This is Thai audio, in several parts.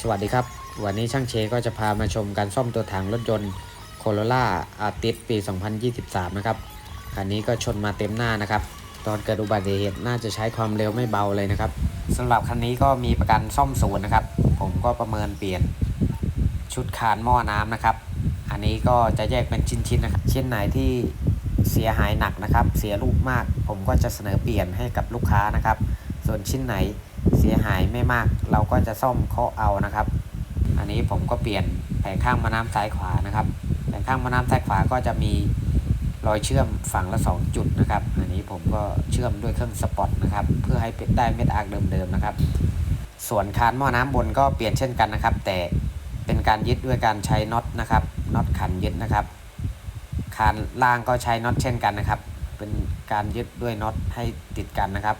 สวัสดีครับ วันนี้ช่างเชก็จะพามาชมการซ่อมตัวถังรถยนต์ Corolla Artis ปี 2023 นะครับ คันนี้ก็ชนมาเต็มหน้านะครับ ตอนเกิดอุบัติเหตุน่าจะใช้ความเร็วไม่เบาเลยนะครับสำหรับคันนี้ก็มีประกันซ่อมศูนย์นะครับ ผมก็ประเมินเปลี่ยนชุดคานหม้อน้ำนะครับ อันนี้ก็จะแยกเป็นชิ้นๆนะครับ ชิ้นไหนที่เสียหายหนักนะครับ เสียลูกมาก ผมก็จะเสนอเปลี่ยนให้กับลูกค้านะครับ ส่วนชิ้นไหน เสียหายไม่มาก เราก็จะซ่อมเคาะเอานะครับ อันนี้ผมก็เปลี่ยนแผงข้างมาน้ำซ้ายขวานะครับแผงข้างมาน้ำซ้ายขวาก็จะมีรอยเชื่อมฝั่งละ 2 จุดนะครับ อันนี้ผมก็เชื่อมด้วยเครื่องสปอตนะครับ เพื่อให้เป็นได้เม็ดอาร์เดิมๆนะครับ ส่วนคานหม้อน้ำบนก็เปลี่ยนเช่นกันนะครับ แต่เป็นการยึดด้วยการใช้น็อตนะครับ น็อตขันยึดนะครับ คานล่างก็ใช้น็อตเช่นกันนะครับ เป็นการยึดด้วยน็อตให้ติดกันนะครับ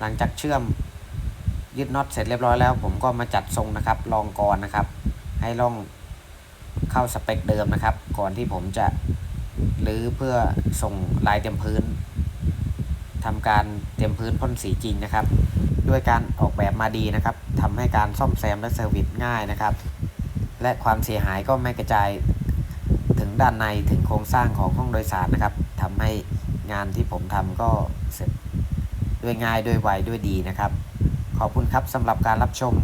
หลังจากเชื่อม ยึดน็อตเสร็จเรียบร้อยแล้ว ผมก็มาจัดทรงนะครับรองกรนะครับ ให้ร่องเข้าสเปคเดิมนะครับ ก่อนที่ผมจะหรือเพื่อส่งลายเต็มพื้นทำการเต็มพื้นพ่นสีจริงนะครับ ด้วยการออกแบบมาดีนะครับทำให้การซ่อมแซมและเซอร์วิสง่ายนะครับ และความเสียหายก็ไม่กระจายถึงด้านในถึงโครงสร้างของห้องโดยสารนะครับทำให้งานที่ผมทำก็เสร็จด้วยง่ายด้วยไวด้วยดีนะครับ ขอบคุณครับสำหรับการรับชม